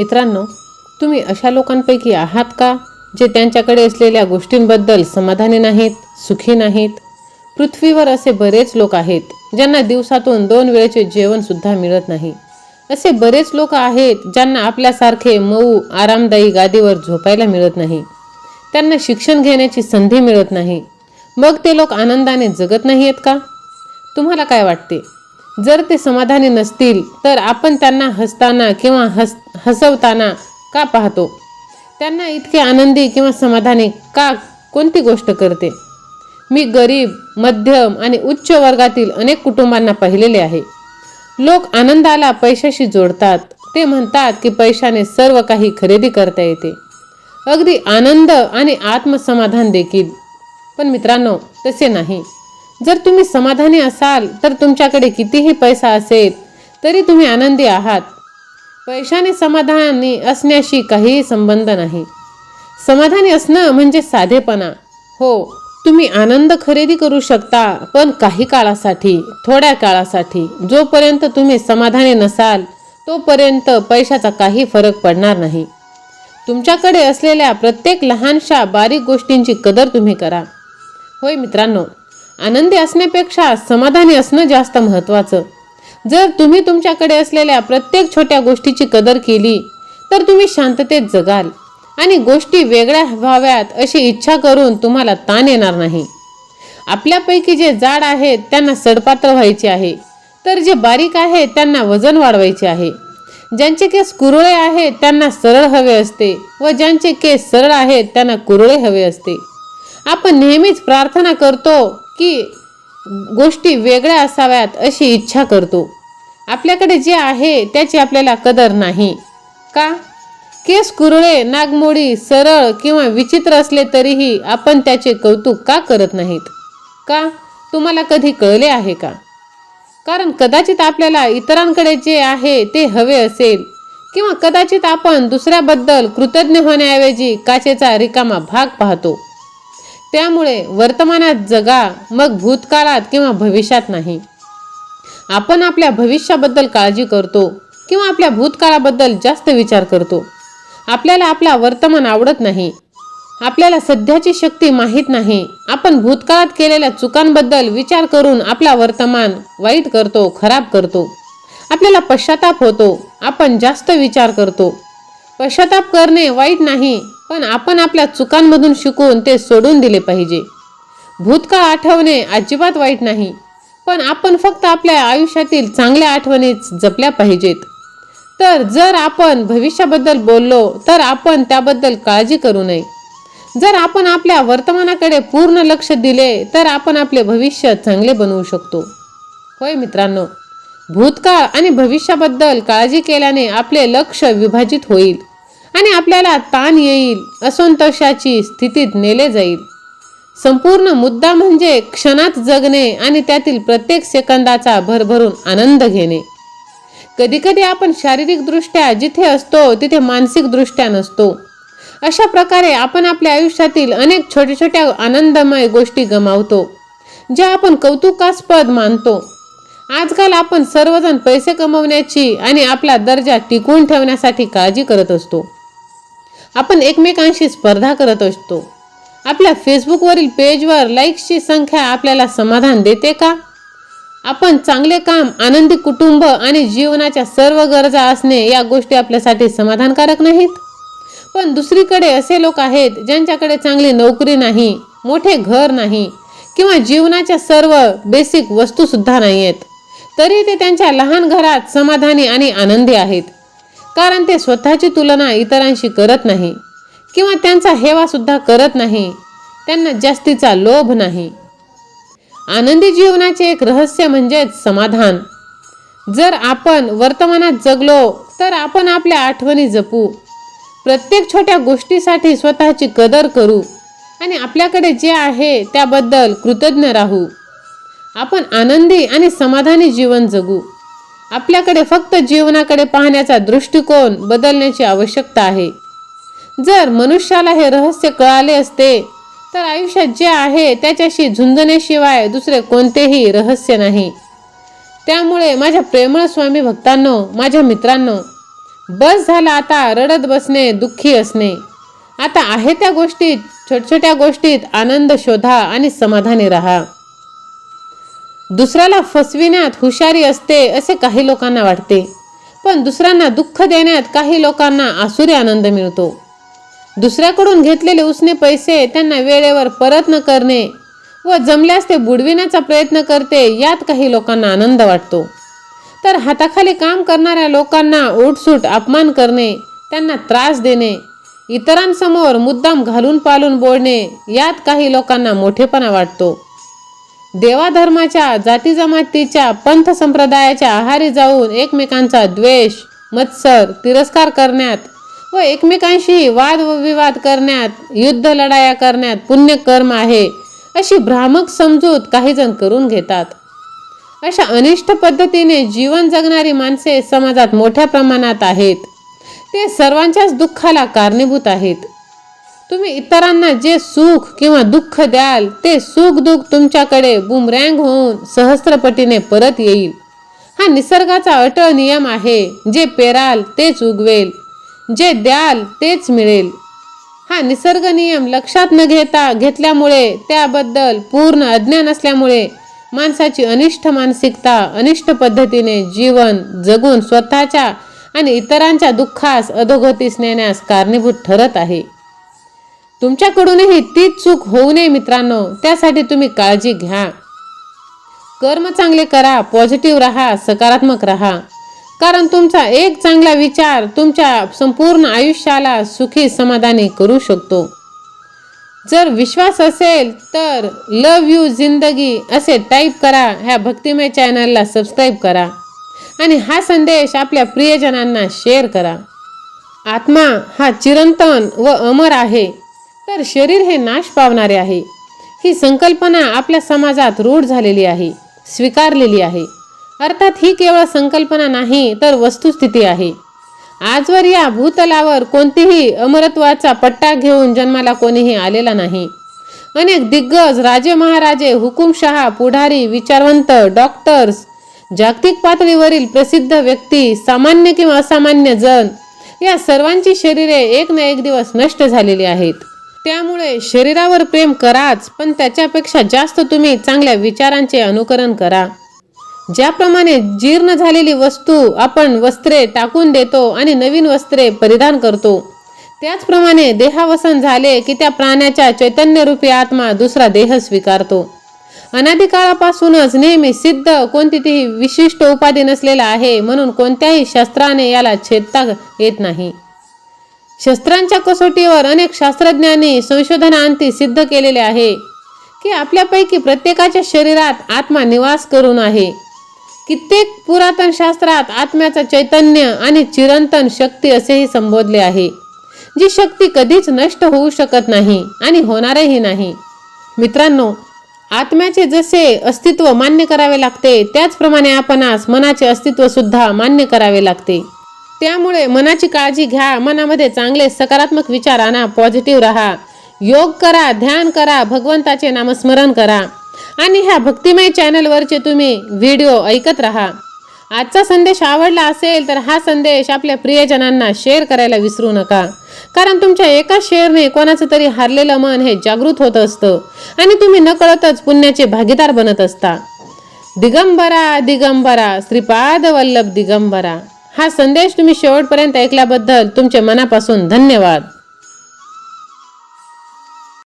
मित्रांनो तुम्ही अशा लोकांपैकी आहात का जे त्यांच्याकडे असलेल्या गोष्टींबद्दल समाधानी नाहीत सुखी नाहीत? पृथ्वीवर असे बरेच लोक आहेत ज्यांना दिवसातून दोन वेळेचे जेवणसुद्धा मिळत नाही. असे बरेच लोक आहेत ज्यांना आपल्यासारखे मऊ आरामदायी गादीवर झोपायला मिळत नाही. त्यांना शिक्षण घेण्याची संधी मिळत नाही. मग ते लोक आनंदाने जगत नाही आहेत का? तुम्हाला काय वाटते? जर ते समाधानी नसतील तर आपण त्यांना हसताना किंवा हस हसवताना का पाहतो? त्यांना इतके आनंदी किंवा समाधानी का कोणती गोष्ट करते? मी गरीब मध्यम आणि उच्च वर्गातील अनेक कुटुंबांना पाहिलेले आहे. लोक आनंदाला पैशाशी जोडतात. ते म्हणतात की पैशाने सर्व काही खरेदी करता येते. अगदी आनंद आणि आत्मसमाधान देखील. पण मित्रांनो तसे नाही. जर तुम्ही समाधानी असाल तर तुमच्याकडे कितीही पैसा असेल तरी तुम्ही आनंदी आहात. पैशाने समाधानी असण्याशी काहीही संबंध नाही. समाधानी असणं म्हणजे साधेपणा. हो तुम्ही आनंद खरेदी करू शकता पण काही काळासाठी थोड्या काळासाठी. जोपर्यंत तुम्ही समाधानी नसाल तोपर्यंत पैशाचा काही फरक पडणार नाही. तुमच्याकडे असलेल्या प्रत्येक लहानशा बारीक गोष्टींची कदर तुम्ही करा. होय मित्रांनो आनंदी असण्यापेक्षा समाधानी असणं जास्त महत्त्वाचं. जर तुम्ही तुमच्याकडे असलेल्या प्रत्येक छोट्या गोष्टीची कदर केली तर तुम्ही शांततेत जगाल आणि गोष्टी वेगळ्या व्हाव्यात अशी इच्छा करून तुम्हाला ताण येणार नाही. आपल्यापैकी जे जाड आहेत त्यांना सडपातळ व्हायचे आहे. तर जे बारीक आहेत त्यांना वजन वाढवायचे आहे. ज्यांचे केस कुरळे आहेत त्यांना सरळ हवे असते व ज्यांचे केस सरळ आहेत त्यांना कुरळे हवे असते. आपण नेहमीच प्रार्थना करतो की गोष्टी वेगळ्या असाव्यात अशी इच्छा करतो. आपल्याकडे जे आहे त्याची आपल्याला कदर नाही. का? केस कुरळे नागमोडी सरळ किंवा विचित्र असले तरीही आपण त्याचे कौतुक का करत नाहीत? का? तुम्हाला कधी कळले आहे का? कारण कदाचित आपल्याला इतरांकडे जे आहे ते हवे असेल किंवा कदाचित आपण दुसऱ्याबद्दल कृतज्ञ होण्याऐवजी काचेचा रिकामा भाग पाहतो. त्यामुळे वर्तमानात जगा मग भूतकाळात किंवा भविष्यात नाही. आपण आपल्या भविष्याबद्दल काळजी करतो किंवा आपल्या भूतकाळाबद्दल जास्त विचार करतो. आपल्याला आपला वर्तमान आवडत नाही. आपल्याला सध्याची शक्ती माहीत नाही. आपण भूतकाळात केलेल्या चुकांबद्दल विचार करून आपला वर्तमान वाईट करतो खराब करतो. आपल्याला पश्चाताप होतो. आपण जास्त विचार करतो. पश्चाताप करणे वाईट नाही. पण आपण आपल्या चुकांमधून शिकून ते सोडून दिले पाहिजे. भूतकाळ आठवणे अजिबात वाईट नाही पण आपण फक्त आपल्या आयुष्यातील चांगल्या आठवणीच जपल्या पाहिजेत. तर जर आपण भविष्याबद्दल बोललो तर आपण त्याबद्दल काळजी करू नये. जर आपण आपल्या वर्तमानाकडे पूर्ण लक्ष दिले तर आपण आपले भविष्य चांगले बनवू शकतो. होय मित्रांनो भूतकाळ आणि भविष्याबद्दल काळजी केल्याने आपले लक्ष विभाजित होईल. आणि आपल्याला ताण येईल असंतोषाची स्थितीत नेले जाईल. संपूर्ण मुद्दा म्हणजे क्षणात जगणे आणि त्यातील प्रत्येक सेकंदाचा भरभरून आनंद घेणे. कधीकधी आपण शारीरिकदृष्ट्या जिथे असतो तिथे मानसिकदृष्ट्या नसतो. अशा प्रकारे आपण आपल्या आयुष्यातील अनेक छोट्या छोट्या आनंदमय गोष्टी गमावतो ज्या आपण कौतुकास्पद मानतो. आजकाल आपण सर्वजण पैसे कमवण्याची आणि आपला दर्जा टिकवून ठेवण्यासाठी काळजी करत असतो. आपण एकमेकांशी स्पर्धा करत असतो. आपल्या फेसबुकवरील पेजवर लाईक्सची संख्या आपल्याला समाधान देते का? आपण चांगले काम आनंदी कुटुंब आणि जीवनाच्या सर्व गरजा असणे या गोष्टी आपल्यासाठी समाधानकारक नाहीत. पण दुसरीकडे असे लोक आहेत ज्यांच्याकडे चांगली नोकरी नाही मोठे घर नाही किंवा जीवनाच्या सर्व बेसिक वस्तूसुद्धा नाही आहेत तरी ते त्यांच्या लहान घरात समाधानी आणि आनंदी आहेत. कारण ते स्वतःची तुलना इतरांशी करत नाही किंवा त्यांचा हेवासुद्धा करत नाही. त्यांना जास्तीचा लोभ नाही. आनंदी जीवनाचे एक रहस्य म्हणजेच समाधान. जर आपण वर्तमानात जगलो तर आपण आपल्या आठवणी जपू. प्रत्येक छोट्या गोष्टीसाठी स्वतःची कदर करू आणि आपल्याकडे जे आहे त्याबद्दल कृतज्ञ राहू. आपण आनंदी आणि समाधानी जीवन जगू. आपल्याकडे फक्त जीवनाकडे पाहण्याचा दृष्टिकोन बदलण्याची आवश्यकता आहे. जर मनुष्याला हे रहस्य कळाले असते तर आयुष्यात जे आहे त्याच्याशी झुंजण्याशिवाय दुसरे कोणतेही रहस्य नाही. त्यामुळे माझ्या प्रेमळ स्वामी भक्तांनो माझ्या मित्रांनो बस झाला आता रडत बसणे दुःखी असणे. आता आहे त्या गोष्टीत छोट्या गोष्टीत आनंद शोधा आणि समाधानी राहा. दुसऱ्याला फसविण्यात हुशारी असते असे काही लोकांना वाटते. पण दुसऱ्यांना दुःख देण्यात काही लोकांना आसुरी आनंद मिळतो. दुसऱ्याकडून घेतलेले उसने पैसे त्यांना वेळेवर परत न करणे व जमल्यास ते बुडविण्याचा प्रयत्न करते यात काही लोकांना आनंद वाटतो. तर हाताखाली काम करणाऱ्या लोकांना ओटसूट अपमान करणे त्यांना त्रास देणे इतरांसमोर मुद्दाम घालून पालून बोलणे यात काही लोकांना मोठेपणा वाटतो. देवाधर्माच्या जाती जमातीच्या पंथ संप्रदायाच्या आहारी जाऊन एकमेकांचा द्वेष मत्सर तिरस्कार करण्यात व एकमेकांशी वाद व विवाद करण्यात युद्ध लढाया करण्यात पुण्यकर्म आहे अशी भ्रामक समजूत काही जण करून घेतात. अशा अनिष्ट पद्धतीने जीवन जगणारी माणसे समाजात मोठ्या प्रमाणात आहेत. ते सर्वांच्याच दुःखाला कारणीभूत आहेत. तुम्ही इतरांना जे सुख किंवा दुःख द्याल ते सुख दुःख तुमच्याकडे बुमरँग होऊन सहस्त्रपटीने परत येईल. हा निसर्गाचा अटळ नियम आहे जे पेराल तेच उगवेल जे द्याल तेच मिळेल. हा निसर्ग नियम लक्षात न घेता घेतल्यामुळे त्याबद्दल पूर्ण अज्ञान असल्यामुळे माणसाची अनिष्ट मानसिकता अनिष्ट पद्धतीने जीवन जगून स्वतःच्या आणि इतरांच्या दुःखास अधोगतीस नेण्यास कारणीभूत ठरत आहे. तुमच्याकडूनही तीच चूक होऊ नये मित्रांनो. त्यासाठी तुम्ही काळजी घ्या. कर्म चांगले करा पॉझिटिव्ह राहा सकारात्मक राहा. कारण तुमचा एक चांगला विचार तुमच्या संपूर्ण आयुष्याला सुखी समाधानी करू शकतो. जर विश्वास असेल तर लव यू जिंदगी असे टाईप करा ह्या भक्तिमय चॅनलला सबस्क्राईब करा. आणि हा संदेश आपल्या प्रियजनांना शेअर करा. आत्मा हा चिरंतन व अमर आहे. तर शरीर हे नाश पावणारे आहे. ही संकल्पना आपल्या समाजात रूढ झालेली आहे स्वीकारलेली आहे. अर्थात ही केवळ संकल्पना नाही तर वस्तुस्थिती आहे. आजवर या भूतलावर कोणतीही अमरत्वाचा पट्टा घेऊन जन्माला कोणीही आलेला नाही. अनेक दिग्गज राजे महाराजे हुकुमशहा पुढारी विचारवंत डॉक्टर्स जागतिक पातळीवरील प्रसिद्ध व्यक्ती सामान्य किंवा असामान्य जण या सर्वांची शरीरे एक ना एक दिवस नष्ट झालेली आहेत. त्यामुळे शरीरावर प्रेम कराच पण त्याच्यापेक्षा जास्त तुम्ही चांगल्या विचारांचे अनुकरण करा. ज्याप्रमाणे जीर्ण झालेली वस्तू आपण वस्त्रे टाकून देतो आणि नवीन वस्त्रे परिधान करतो त्याचप्रमाणे देहावसन झाले की त्या प्राण्याच्या चैतन्यरूपी आत्मा दुसरा देह स्वीकारतो. अनादिकाळापासूनच नेहमी सिद्ध कोणतीही विशिष्ट उपाधी नसलेला आहे म्हणून कोणत्याही शस्त्राने याला छेदता येत नाही. शस्त्रांच्या कसोटीवर अनेक शास्त्रज्ञांनी संशोधनांती सिद्ध केलेले आहे की आपल्यापैकी प्रत्येकाच्या शरीरात आत्मा निवास करून आहे. कित्येक पुरातन शास्त्रात आत्म्याचा चैतन्य आणि चिरंतन शक्ती असेही संबोधले आहे जी शक्ती कधीच नष्ट होऊ शकत नाही आणि होणारही नाही. मित्रांनो आत्म्याचे जसे अस्तित्व मान्य करावे लागते त्याचप्रमाणे आपणास मनाचे अस्तित्व सुद्धा मान्य करावे लागते. त्यामुळे मनाची काळजी घ्या मनामध्ये चांगले सकारात्मक विचार आणा पॉझिटिव्ह राहा. योग करा ध्यान करा भगवंताचे नामस्मरण करा. आणि ह्या भक्तिमय चॅनलवरचे तुम्ही व्हिडिओ ऐकत राहा. आजचा संदेश आवडला असेल तर हा संदेश आपल्या प्रियजनांना शेअर करायला विसरू नका. कारण तुमच्या एका शेअरने कोणाचं तरी हारलेलं मन हे जागृत होत असतं आणि तुम्ही नकळतच पुण्याचे भागीदार बनत असता. दिगंबरा दिगंबरा श्रीपाद वल्लभ दिगंबरा. हा संदेश तुम्ही शेवटपर्यंत ऐकल्याबद्दल तुमचे मनापासून धन्यवाद.